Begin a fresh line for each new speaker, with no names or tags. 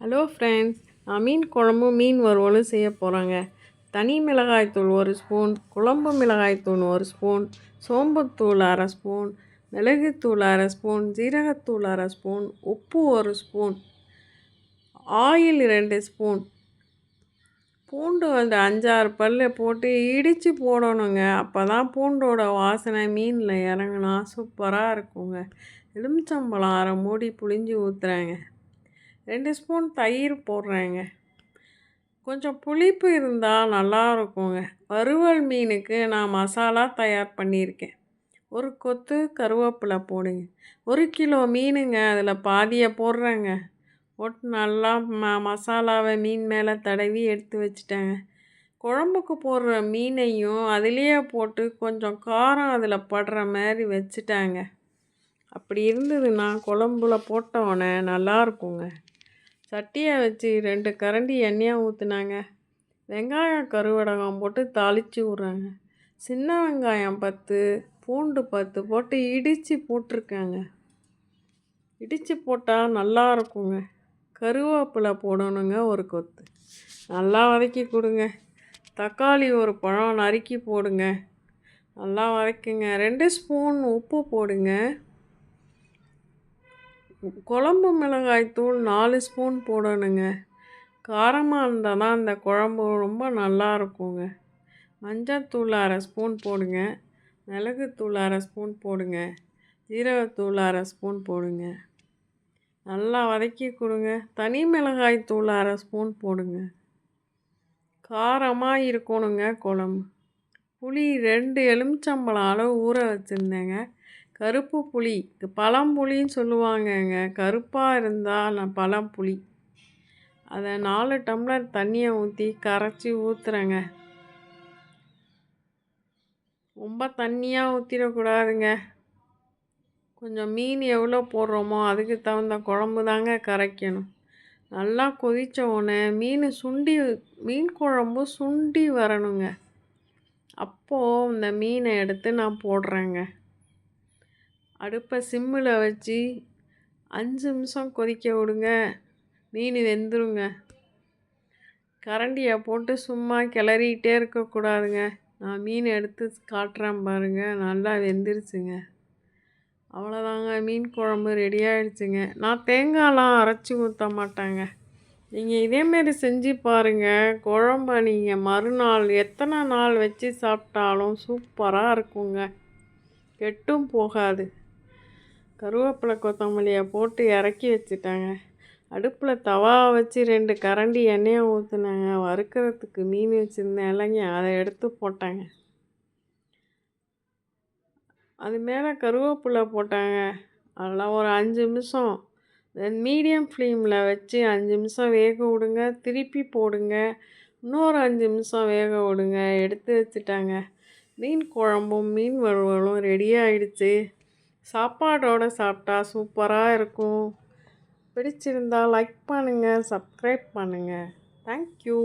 Hello friends நான் மீன் குழம்பும் மீன் வறுவலும் செய்ய போகிறேங்க தனி மிளகாய்த்தூள் ஒரு ஸ்பூன் குழம்பு மிளகாய்த்தூள் ஒரு ஸ்பூன் சோம்புத்தூள் அரை ஸ்பூன் மிளகுத்தூள் அரை ஸ்பூன் ஜீரகத்தூள் அரை ஸ்பூன் உப்பு ஒரு ஸ்பூன் ஆயில் ரெண்டு ஸ்பூன். பூண்டு வந்து அஞ்சாறு பல் போட்டு இடித்து போடணுங்க. அப்போ தான் பூண்டோட வாசனை மீனில் இறங்கினா சூப்பராக இருக்குங்க. எலுமிச்சம்பழம் அரை மூடி புளிஞ்சு ஊற்றுறாங்க ரெண்டு ஸ்பூன் தயிர் போடுறேங்க. கொஞ்சம் புளிப்பு இருந்தால் நல்லாயிருக்குங்க வறுவல் மீனுக்கு நான் மசாலா தயார் பண்ணியிருக்கேன். ஒரு கொத்து கருவேப்பிலை போடுங்க. ஒரு கிலோ மீனுங்க அதில் பாதியை போடுறேங்க. போட்டு நல்லா ம மசாலாவை மீன் மேலே தடவி எடுத்து வச்சுட்டேங்க. குழம்புக்கு போடுற மீனையும் அதிலேயே போட்டு கொஞ்சம் காரம் அதில் படுற மாதிரி வச்சுட்டாங்க. அப்படி இருந்ததுன்னா குழம்புல போட்டோன்னே நல்லாயிருக்குங்க சட்டியை வச்சு ரெண்டு கரண்டி எண்ணெயை ஊற்றுனாங்க வெங்காயம் கருவடகம் போட்டு தாளித்து விட்றாங்க சின்ன வெங்காயம் பத்து பூண்டு பத்து போட்டு இடித்து போட்டிருக்காங்க. இடித்து போட்டால் நல்லா இருக்குங்க. கருவேப்பிலை போடணுங்க ஒரு கொத்து. நல்லா வதக்கி கொடுங்க. தக்காளி ஒரு பழம் நறுக்கி போடுங்க. நல்லா வதக்குங்க. ரெண்டு ஸ்பூன் உப்பு போடுங்க. குழம்பு மிளகாய் தூள் நாலு ஸ்பூன் போடணுங்க. காரமாக இருந்தால் தான் அந்த குழம்பு ரொம்ப நல்லா இருக்குங்க. மஞ்சத்தூள் அரை ஸ்பூன் போடுங்க. மிளகுத்தூள் அரை ஸ்பூன் போடுங்க. ஜீரகத்தூள் அரை ஸ்பூன் போடுங்க. நல்லா வதக்கி கொடுங்க. தனி மிளகாய் தூள் அரை ஸ்பூன் போடுங்க. காரமாக இருக்கணுங்க குழம்பு. புளி ரெண்டு எலுமிச்சம்பழம் அளவு ஊற வச்சுருந்தேங்க. கருப்பு புளி பழம்புளின்னு சொல்லுவாங்கங்க. கருப்பாக இருந்தால் நான் பழம்புளி அதை நாலு டம்ளர் தண்ணியை ஊற்றி கரைச்சி ஊற்றுறேங்க ரொம்ப தண்ணியாக ஊற்றிடக்கூடாதுங்க கொஞ்சம் மீன் எவ்வளோ போடுறோமோ அதுக்கு தகுந்த குழம்பு தாங்க கரைக்கணும். நல்லா கொதித்த உடனே மீன் சுண்டி மீன் குழம்பு சுண்டி வரணுங்க. அப்போது இந்த மீனை எடுத்து நான் போடுறேங்க. அடுப்பை சிம்மில் வச்சு அஞ்சு நிமிஷம் கொதிக்க விடுங்க. மீன் வெந்துருங்க. கரண்டியை போட்டு சும்மா கிளறிக்கிட்டே இருக்கக்கூடாதுங்க. நான் மீன் எடுத்து காட்டுறேன் பாருங்கள் நல்லா வெந்துருச்சுங்க. அவ்வளோதாங்க. மீன் குழம்பு ரெடி ஆகிடுச்சுங்க நான் தேங்காயெலாம் அரைச்சி ஊற்ற மாட்டேங்க. நீங்கள் இதேமாரி செஞ்சு பாருங்கள் குழம்ப நீங்கள் மறுநாள் எத்தனை நாள் வச்சு சாப்பிட்டாலும் சூப்பராக இருக்குங்க. கெட்டும் போகாது. கருவேப்பிலை கொத்தமல்லியை போட்டு இறக்கி வச்சுட்டாங்க. அடுப்பில் தவா வச்சு ரெண்டு கரண்டி எண்ணெயை ஊற்றுனாங்க வறுக்கிறதுக்கு மீன் வச்சுருந்தேன் இல்லைங்க அதை எடுத்து போட்டாங்க. அது மேலே கருவேப்பிலை போட்டாங்க. அதெல்லாம் ஒரு அஞ்சு நிமிஷம். தென் மீடியம் ஃப்ளேமில் வச்சு அஞ்சு நிமிஷம் வேக விடுங்க. திருப்பி போடுங்க. இன்னொரு அஞ்சு நிமிஷம் வேக விடுங்க. எடுத்து வச்சுட்டாங்க. மீன் குழம்பும் மீன் வறுவலும் ரெடி ஆகிடுச்சு சாப்பாடோடு சாப்பிட்டா சூப்பராக இருக்கும். பிடிச்சிருந்தால் லைக் பண்ணுங்கள் சப்ஸ்கிரைப் பண்ணுங்கள் தேங்க்யூ